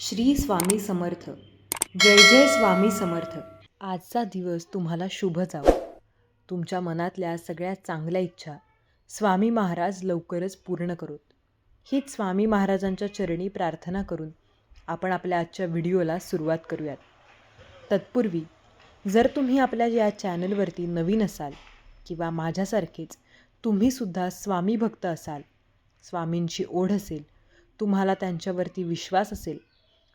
श्री स्वामी समर्थ. जय जय स्वामी समर्थ. आजचा दिवस तुम्हाला शुभ जावो. तुमच्या मनातल्या सगळ्या चांगल्या इच्छा स्वामी महाराज लवकरच पूर्ण करोत. हीच स्वामी महाराजांच्या चरणी प्रार्थना करून आपण आपल्या आजच्या व्हिडिओला सुरुवात करूयात. तत्पूर्वी जर तुम्ही आपल्या या चॅनलवरती नवीन असाल किंवा माझ्यासारखेच तुम्हीसुद्धा स्वामी भक्त असाल स्वामींची ओढ असेल तुम्हाला त्यांच्यावरती विश्वास असेल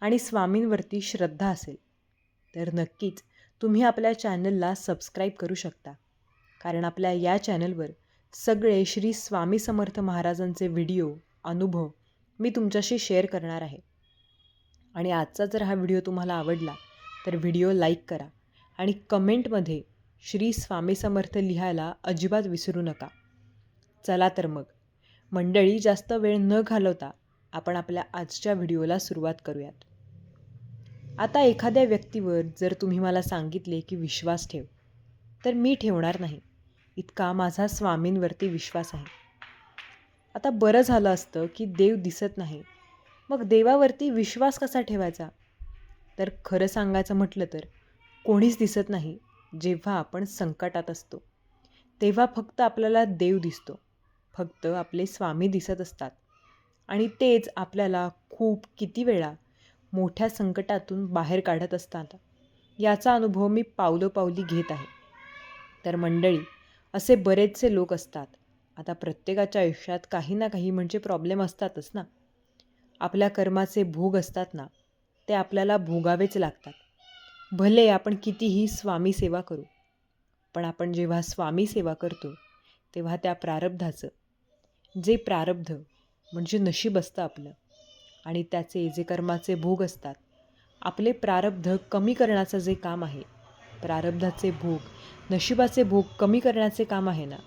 आणि स्वामींवरती श्रद्धा असेल तर नक्कीच तुम्ही आपल्या चॅनलला सबस्क्राईब करू शकता. कारण आपल्या या चॅनलवर सगळे श्री स्वामी समर्थ महाराजांचे व्हिडिओ अनुभव मी तुमच्याशी शेअर करणार आहे. आणि आजचा जर हा व्हिडिओ तुम्हाला आवडला तर व्हिडिओ लाईक करा आणि कमेंटमध्ये श्री स्वामी समर्थ लिहायला अजिबात विसरू नका. चला तर मग मंडळी जास्त वेळ न घालवता आपण आपल्या आजच्या व्हिडिओला सुरुवात करूयात. आता एखाद्या व्यक्तीवर जर तुम्ही मला सांगितले की विश्वास ठेव तर मी ठेवणार नाही. इतका माझा स्वामींवरती विश्वास आहे. आता बरं झालं असतं की देव दिसत नाही. मग देवावरती विश्वास कसा ठेवायचा? तर खरं सांगायचं म्हटलं तर कोणीच दिसत नाही जेव्हा आपण संकटात असतो. तेव्हा फक्त आपल्याला देव दिसतो. फक्त आपले स्वामी दिसत असतात. आणि तेच आपल्याला खूप किती वेळा मोठ्या संकटातून बाहेर काढत असतात याचा अनुभव मी पावलोपावली घेत आहे. तर मंडळी असे बरेचसे लोक असतात. आता प्रत्येकाच्या आयुष्यात काही ना काही म्हणजे प्रॉब्लेम असतातच ना. आपल्या कर्माचे भोग असतात ना ते आपल्याला भोगावेच लागतात. भले आपण कितीही स्वामी सेवा करू पण आपण जेव्हा स्वामी सेवा करतो तेव्हा त्या प्रारब्धाचं जे प्रारब्ध म्हणजे नशीब असतं आपलं. आणि त्याचे जे कर्माचे भोग असतात. आपले प्रारब्ध कमी करण्याचं जे काम आहे प्रारब्धाचे भोग नशिबाचे भोग कमी करण्याचे काम आहे ना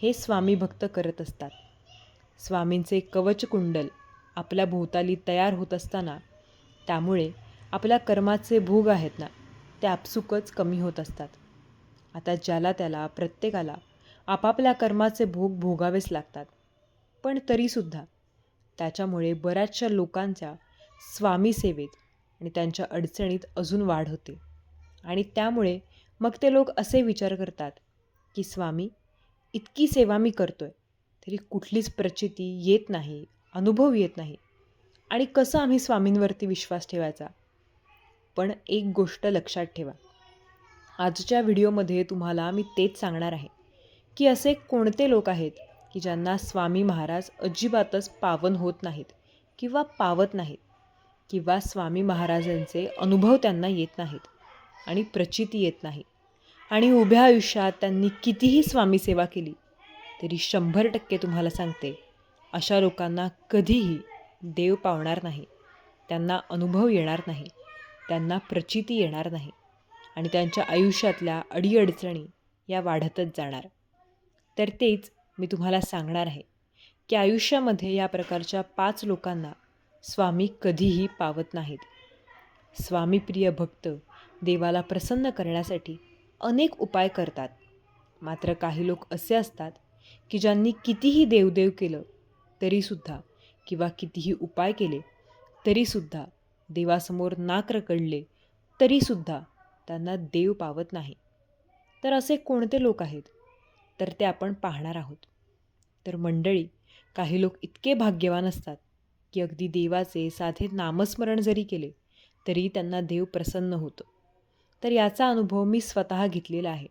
हे स्वामी भक्त करत असतात. स्वामींचे कवच कुंडल आपल्या भोवताली तयार होत असताना त्यामुळे आपल्या कर्माचे भोग आहेत ना ते आपसुकच कमी होत असतात. आता ज्याला त्याला प्रत्येकाला आपापल्या कर्माचे भोग भोगावेच लागतात. पण तरीसुद्धा त्याच्यामुळे बऱ्याचशा लोकांच्या स्वामीसेवेत आणि त्यांच्या अडचणीत अजून वाढ होते. आणि त्यामुळे मग ते लोक असे विचार करतात की स्वामी इतकी सेवा मी करतो आहे तरी कुठलीच प्रचिती येत नाही अनुभव येत नाही. आणि कसं आम्ही स्वामींवरती विश्वास ठेवायचा? पण एक गोष्ट लक्षात ठेवा. आजच्या व्हिडिओमध्ये तुम्हाला मी तेच सांगणार आहे की असे कोणते लोक आहेत की ज्यांना स्वामी महाराज अजिबातच पावन होत नाहीत किंवा पावत नाहीत किंवा स्वामी महाराजांचे अनुभव त्यांना येत नाहीत आणि प्रचिती येत नाही. आणि उभ्या आयुष्यात त्यांनी कितीही स्वामी सेवा केली तरी शंभर टक्के तुम्हाला सांगते अशा लोकांना कधीही देव पावणार नाही. त्यांना अनुभव येणार नाही. त्यांना प्रचिती येणार नाही. आणि त्यांच्या आयुष्यातल्या अडीअडचणी या वाढतच जाणार. तर तेच मी तुम्हाला सांगणार आहे की आयुष्यामध्ये या प्रकारच्या पाच लोकांना स्वामी कधीही पावत नाहीत. स्वामीप्रिय भक्त देवाला प्रसन्न करण्यासाठी अनेक उपाय करतात. मात्र काही लोक असे असतात की ज्यांनी कितीही देवदेव केलं तरीसुद्धा किंवा कितीही उपाय केले तरीसुद्धा देवासमोर नाक रकडले तरीसुद्धा त्यांना देव पावत नाही. तर असे कोणते लोक आहेत? तर ते आपण पाहणार आहोत. तर मंडळी काही लोक इतके भाग्यवान असतात की अगदी देवाचे साधे नामस्मरण जरी केले तरी त्यांना देव प्रसन्न होतो. तर याचा अनुभव मी स्वतः घेतलेला आहे.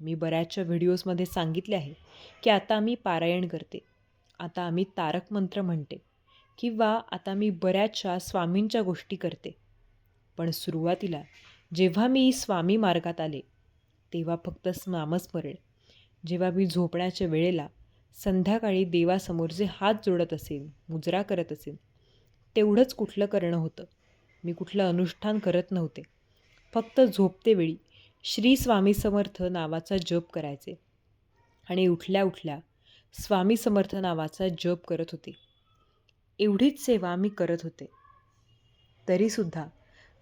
मी बऱ्याचशा व्हिडिओजमध्ये सांगितले आहे की आता मी पारायण करते आता आम्ही तारक मंत्र म्हणते किंवा आता मी बऱ्याचशा स्वामींच्या गोष्टी करते. पण सुरुवातीला जेव्हा मी स्वामी मार्गात आले तेव्हा फक्त नामस्मरण जेव्हा मी झोपण्याच्या वेळेला संध्याकाळी देवासमोर जे हात जोडत असेल मुजरा करत असेल तेवढंच कुठलं करणं होतं? मी कुठलं अनुष्ठान करत नव्हते. फक्त झोपतेवेळी श्री स्वामी समर्थ नावाचा जप करायचे. आणि उठल्या उठल्या स्वामी समर्थ नावाचा जप करत होते. एवढीच सेवा मी करत होते. तरीसुद्धा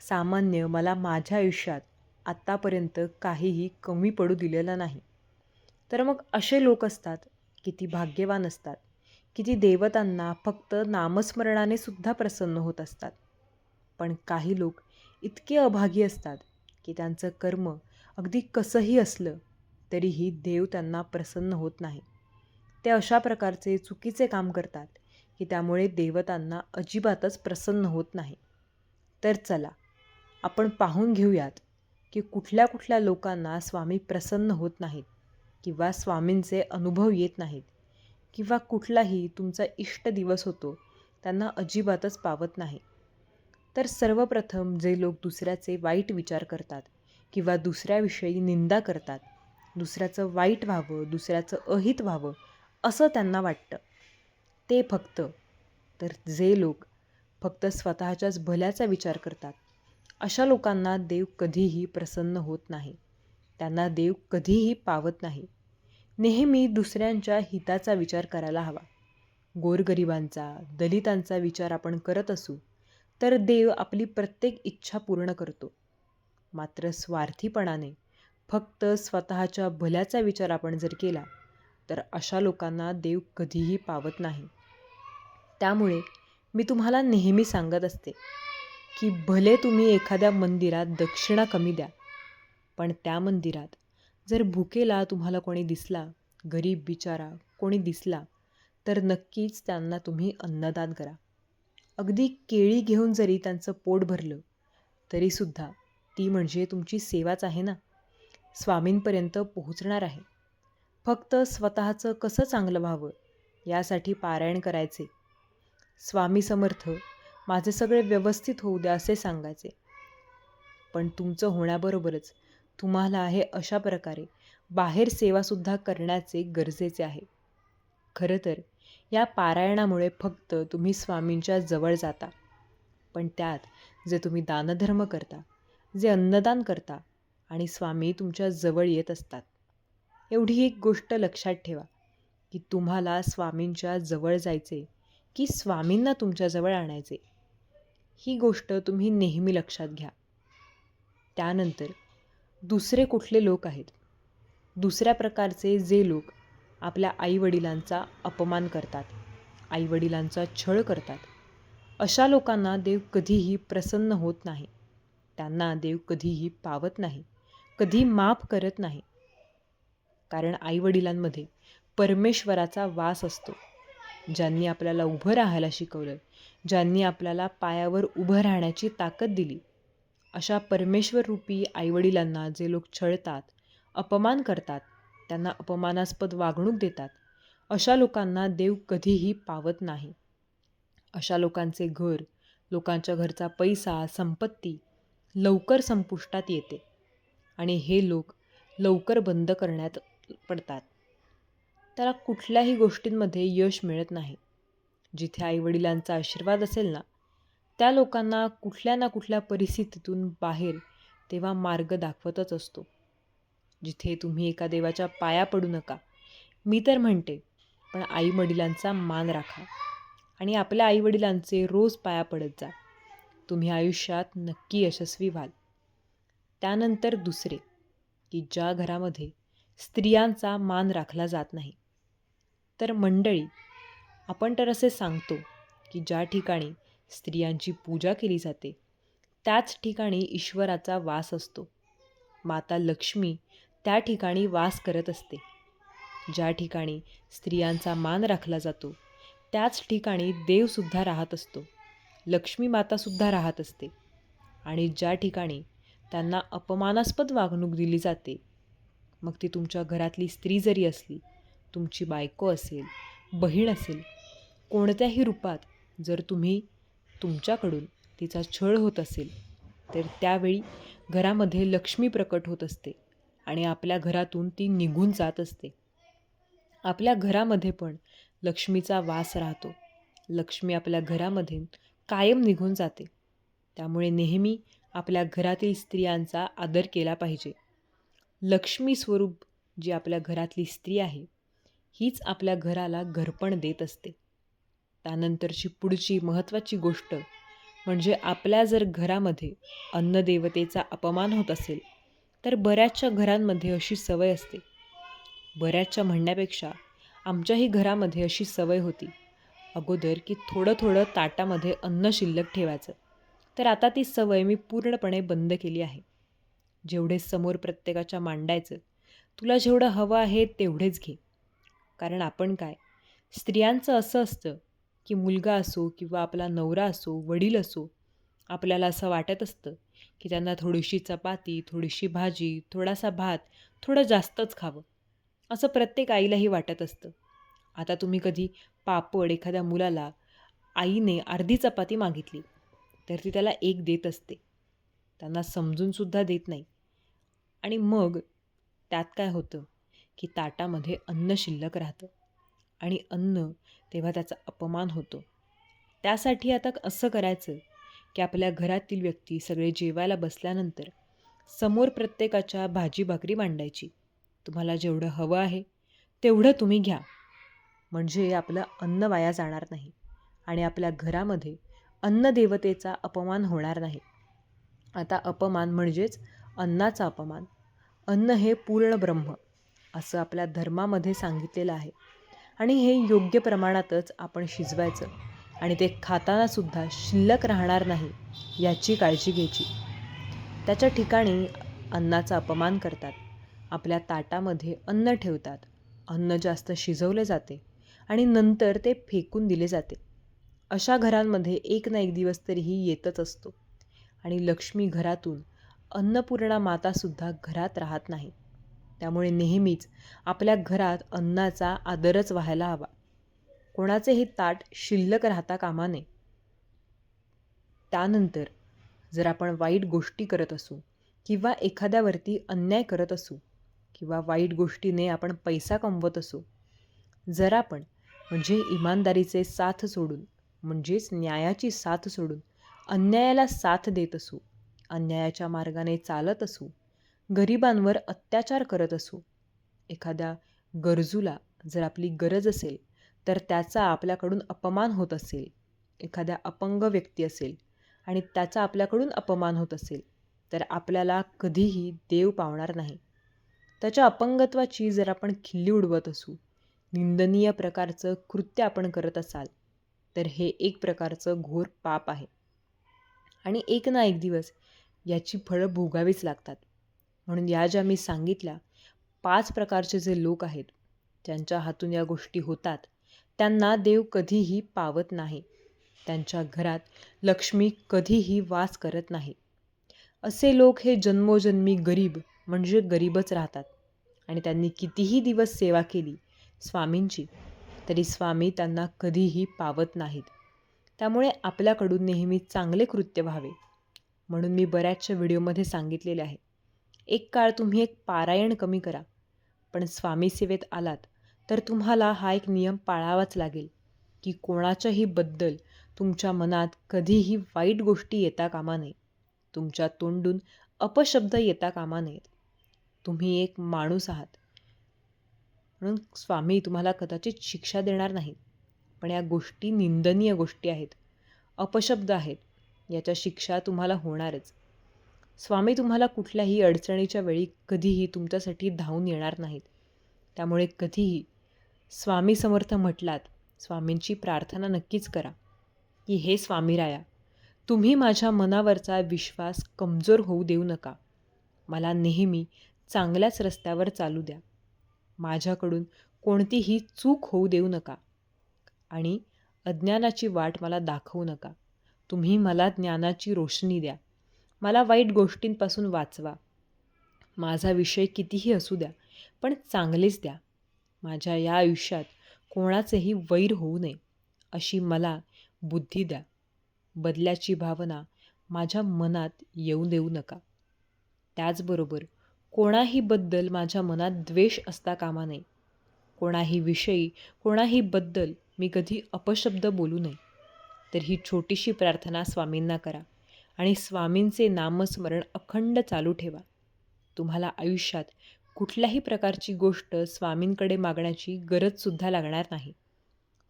सामान्य मला माझ्या आयुष्यात आत्तापर्यंत काहीही कमी पडू दिलेलं नाही. तर मग असे लोक असतात किती भाग्यवान असतात. किती देवतांना फक्त नामस्मरणाने सुद्धा प्रसन्न होत असतात. पण काही लोक इतके अभागी असतात की त्यांचं कर्म अगदी कसंही असलं तरीही देव त्यांना प्रसन्न होत नाही. ते अशा प्रकारचे चुकीचे काम करतात की त्यामुळे देवतांना अजिबातच प्रसन्न होत नाही. तर चला आपण पाहून घेऊयात की कुठल्या कुठल्या लोकांना स्वामी प्रसन्न होत नाहीत. किंवा स्वामींचे अनुभव येत नाहीत किंवा कुठलाही तुमचा इष्ट दिवस होतो त्यांना अजिबातच पावत नाही. तर सर्वप्रथम जे लोक दुसऱ्याचे वाईट विचार करतात किंवा दुसऱ्याविषयी निंदा करतात दुसऱ्याचं वाईट व्हावं दुसऱ्याचं अहित व्हावं असं त्यांना वाटतं. ते फक्त तर जे लोक फक्त स्वतःच्याच भल्याचा विचार करतात अशा लोकांना देव कधीही प्रसन्न होत नाही. त्यांना देव कधीही पावत नाही. नेहमी दुसऱ्यांच्या हिताचा विचार करायला हवा. गोरगरिबांचा दलितांचा विचार आपण करत असू तर देव आपली प्रत्येक इच्छा पूर्ण करतो. मात्र स्वार्थीपणाने फक्त स्वतःच्या भल्याचा विचार आपण जर केला तर अशा लोकांना देव कधीही पावत नाही. त्यामुळे मी तुम्हाला नेहमी सांगत असते की भले तुम्ही एखाद्या मंदिरात दक्षिणा कमी द्या पण त्या मंदिरात जर भुकेला तुम्हाला कोणी दिसला गरीब बिचारा कोणी दिसला तर नक्कीच त्यांना तुम्ही अन्नदान करा. अगदी केळी घेऊन जरी त्यांचं पोट भरलं तरीसुद्धा ती म्हणजे तुमची सेवाच आहे ना? स्वामींपर्यंत पोहोचणार आहे. फक्त स्वतःचं कसं चांगलं व्हावं यासाठी पारायण करायचे. स्वामी समर्थ माझे सगळे व्यवस्थित होऊ द्या असे सांगायचे. पण तुमचं होण्याबरोबरच तुम्हाला आहे अशा प्रकारे बाहेर सेवासुद्धा करण्याचे गरजेचे आहे. खरं तर या पारायणामुळे फक्त तुम्ही स्वामींच्या जवळ जाता. पण त्यात जे तुम्ही दानधर्म करता जे अन्नदान करता आणि स्वामी तुमच्या जवळ येत असतात. एवढी एक गोष्ट लक्षात ठेवा की तुम्हाला स्वामींच्या जवळ जायचे की स्वामींना तुमच्याजवळ आणायचे. ही गोष्ट तुम्ही नेहमी लक्षात घ्या. त्यानंतर दुसरे कुठले लोक आहेत? दुसऱ्या प्रकारचे जे लोक आपल्या आईवडिलांचा अपमान करतात आईवडिलांचा छळ करतात अशा लोकांना देव कधीही प्रसन्न होत नाही. त्यांना देव कधीही पावत नाही कधी माफ करत नाही. कारण आईवडिलांमध्ये परमेश्वराचा वास असतो. ज्यांनी आपल्याला उभं राहायला शिकवलं ज्यांनी आपल्याला पायावर उभं राहण्याची ताकद दिली अशा परमेश्वररूपी आईवडिलांना जे लोक छळतात अपमान करतात त्यांना अपमानास्पद वागणूक देतात अशा लोकांना देव कधीही पावत नाही. अशा लोकांचे घर लोकांच्या घरचा पैसा संपत्ती लवकर संपुष्टात येते आणि हे लोक लवकर बंद करण्यात पडतात. त्याला कुठल्याही गोष्टींमध्ये यश मिळत नाही. जिथे आईवडिलांचा आशीर्वाद असेल ना त्या लोकांना कुठल्या ना कुठल्या परिस्थितीतून बाहेर तेव्हा मार्ग दाखवतच असतो. जिथे तुम्ही एका देवाच्या पाया पडू नका. मी तर म्हणते पण आईवडिलांचा मान राखा आणि आपल्या आईवडिलांचे रोज पाया पडत जा. तुम्ही आयुष्यात नक्की यशस्वी व्हाल. त्यानंतर दुसरे की ज्या घरामध्ये स्त्रियांचा मान राखला जात नाही. तर मंडळी आपण तर असे सांगतो की ज्या ठिकाणी स्त्रियांची पूजा केली जाते. त्याच ठिकाणी ईश्वराचा वास असतो. माता लक्ष्मी त्या ठिकाणी वास करत असते. ज्या ठिकाणी स्त्रियांचा मान राखला जातो त्याच ठिकाणी देवसुद्धा राहत असतो. लक्ष्मी मातासुद्धा राहत असते. आणि ज्या ठिकाणी त्यांना अपमानास्पद वागणूक दिली जाते मग ती तुमच्या घरातली स्त्री जरी असली तुमची बायको असेल बहीण असेल कोणत्याही रूपात जर तुम्ही तुमच्याकडून तिचा छळ होत असेल तर त्यावेळी घरामध्ये लक्ष्मी प्रकट होत असते आणि आपल्या घरातून ती निघून जात असते. आपल्या घरामध्ये पण लक्ष्मीचा वास राहतो. लक्ष्मी आपल्या घरामध्ये कायम निघून जाते. त्यामुळे नेहमी आपल्या घरातील स्त्रियांचा आदर केला पाहिजे. लक्ष्मी स्वरूप जी आपल्या घरातली स्त्री आहे हीच आपल्या घराला घरपण देत असते. त्यानंतरची पुढची महत्त्वाची गोष्ट म्हणजे आपल्या जर घरामध्ये अन्नदेवतेचा अपमान होत असेल तर बऱ्याचशा घरांमध्ये अशी सवय असते. बऱ्याचशा म्हणण्यापेक्षा आमच्याही घरामध्ये अशी सवय होती. अगोदर की थोडं थोडं ताटामध्ये अन्न शिल्लक ठेवायचं. तर आता ती सवय मी पूर्णपणे बंद केली आहे. जेवढे समोर प्रत्येकाच्या मांडायचं तुला जेवढं हवं आहे तेवढेच घे. कारण आपण काय स्त्रियांचं असं असतं की मुलगा असो किंवा आपला नवरा असो वडील असो आपल्याला असं वाटत असतं की त्यांना थोडीशी चपाती थोडीशी भाजी थोडासा भात थोडं जास्तच खावं. असं प्रत्येक आईलाही वाटत असतं. आता तुम्ही कधी पापड एखाद्या मुलाला आईने अर्धी चपाती मागितली तर ती त्याला एक देत असते. त्यांना समजूनसुद्धा देत नाही. आणि मग त्यात काय होतं की ताटामध्ये अन्न शिल्लक राहतं. आणि अन्न तेव्हा त्याचा अपमान होतो. त्यासाठी आता असं करायचं की आपल्या घरातील व्यक्ती सगळे जेवायला बसल्यानंतर समोर प्रत्येकाच्या भाजी भाकरी मांडायची. तुम्हाला जेवढं हवं आहे तेवढं तुम्ही घ्या. म्हणजे आपलं अन्न वाया जाणार नाही आणि आपल्या घरामध्ये अन्नदेवतेचा अपमान होणार नाही. आता अपमान म्हणजेच अन्नाचा अपमान. अन्न हे पूर्ण ब्रह्म असं आपल्या धर्मामध्ये सांगितलेलं आहे. आणि हे योग्य प्रमाणातच आपण शिजवायचं. आणि ते खातानासुद्धा शिल्लक राहणार नाही याची काळजी घ्यायची. त्याच्या ठिकाणी अन्नाचा अपमान करतात. आपल्या ताटामध्ये अन्न ठेवतात. अन्न जास्त शिजवले जाते आणि नंतर ते फेकून दिले जाते. अशा घरांमध्ये एक ना एक दिवस तरीही येतच असतो. आणि लक्ष्मी घरातून अन्नपूर्णा मातासुद्धा घरात राहत नाही. त्यामुळे नेहमीच आपल्या घरात अन्नाचा आदरच व्हायला हवा. कोणाचेही ताट शिल्लक राहता कामा नये. त्यानंतर जर आपण वाईट गोष्टी करत असू किंवा एखाद्यावरती अन्याय करत असू किंवा वाईट गोष्टीने आपण पैसा कमवत असू जर आपण म्हणजे इमानदारीचे साथ सोडून म्हणजेच न्यायाची साथ सोडून अन्यायाला साथ देत असू अन्यायाच्या मार्गाने चालत असू गरिबांवर अत्याचार करत असू. एखाद्या गरजूला जर आपली गरज असेल तर त्याचा आपल्याकडून अपमान होत असेल. एखाद्या अपंग व्यक्ती असेल आणि त्याचा आपल्याकडून अपमान होत असेल तर आपल्याला कधीही देव पावणार नाही. त्याच्या अपंगत्वाची जर आपण खिल्ली उडवत असू निंदनीय प्रकारचं कृत्य आपण करत असाल तर हे एक प्रकारचं घोर पाप आहे. आणि एक ना एक दिवस याची फळं भोगावीच लागतात. म्हणून या ज्या मी सांगितल्या पाच प्रकारचे जे लोक आहेत ज्यांच्या हातून या गोष्टी होतात. त्यांना देव कधीही पावत नाही. त्यांच्या घरात लक्ष्मी कधीही वास करत नाही. असे लोक हे जन्मोजन्मी गरीब म्हणजे गरीबच राहतात. आणि त्यांनी कितीही दिवस सेवा केली स्वामींची तरी स्वामी त्यांना कधीही पावत नाहीत. त्यामुळे आपल्याकडून नेहमी चांगले कृत्य व्हावे म्हणून मी बऱ्याचशा व्हिडिओमध्ये सांगितलेले आहे. एक काळ तुम्ही एक पारायण कमी करा. पण स्वामी सेवेत आलात तर तुम्हाला हा एक नियम पाळावाच लागेल की कोणाच्याही बद्दल तुमच्या मनात कधीही वाईट गोष्टी येता कामा नये. तुमच्या तोंडून अपशब्द येता कामा नयेत. तुम्ही एक माणूस आहात. म्हणून स्वामी तुम्हाला कदाचित शिक्षा देणार नाहीत पण या गोष्टी निंदनीय गोष्टी आहेत. अपशब्द आहेत. याच्या शिक्षा तुम्हाला होणारच. स्वामी तुम्हाला कुठल्याही अडचणीच्या वेळी कधीही तुमच्यासाठी धावून येणार नाहीत. त्यामुळे कधीही स्वामी समर्थ म्हटलात स्वामींची प्रार्थना नक्कीच करा की हे स्वामीराया तुम्ही माझ्या मनावरचा विश्वास कमजोर होऊ देऊ नका. मला नेहमी चांगल्याच रस्त्यावर चालू द्या. माझ्याकडून कोणतीही चूक होऊ देऊ नका आणि अज्ञानाची वाट मला दाखवू नका. तुम्ही मला ज्ञानाची रोशनी द्या. मला वाईट गोष्टींपासून वाचवा. माझा विषय कितीही असू द्या पण चांगलेच द्या. माझ्या या आयुष्यात कोणाचेही वैर होऊ नये अशी मला बुद्धी द्या. बदल्याची भावना माझ्या मनात येऊ देऊ नका. त्याचबरोबर कोणाही बद्दल माझ्या मनात द्वेष असता कामा नये. कोणाही विषयी कोणाही बद्दल मी कधी अपशब्द बोलू नये. तर ही छोटीशी प्रार्थना स्वामींना करा. आणि स्वामींचे नामस्मरण अखंड चालू ठेवा. तुम्हाला आयुष्यात कुठल्याही प्रकारची गोष्ट स्वामींकडे मागण्याची गरजसुद्धा लागणार नाही.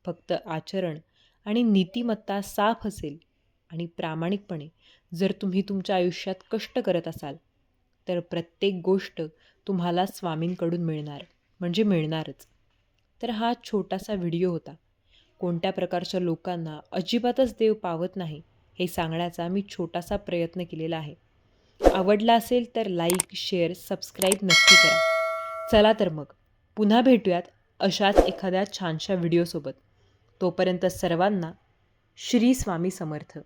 फक्त आचरण आणि नीतिमत्ता साफ असेल आणि प्रामाणिकपणे जर तुम्ही तुमच्या आयुष्यात कष्ट करत असाल तर प्रत्येक गोष्ट तुम्हाला स्वामींकडून मिळणार म्हणजे मिळणारच. तर हा छोटासा व्हिडिओ होता. कोणत्या प्रकारच्या लोकांना अजिबातच देव पावत नाही. हे सांगण्याचा मी छोटासा प्रयत्न केलेला आहे. आवडला असेल तर लाईक शेअर सबस्क्राईब नक्की करा. चला तर मग पुन्हा भेटूयात अशाच एखाद्या छानशा व्हिडिओसोबत तोपर्यंत सर्वांना श्री स्वामी समर्थ.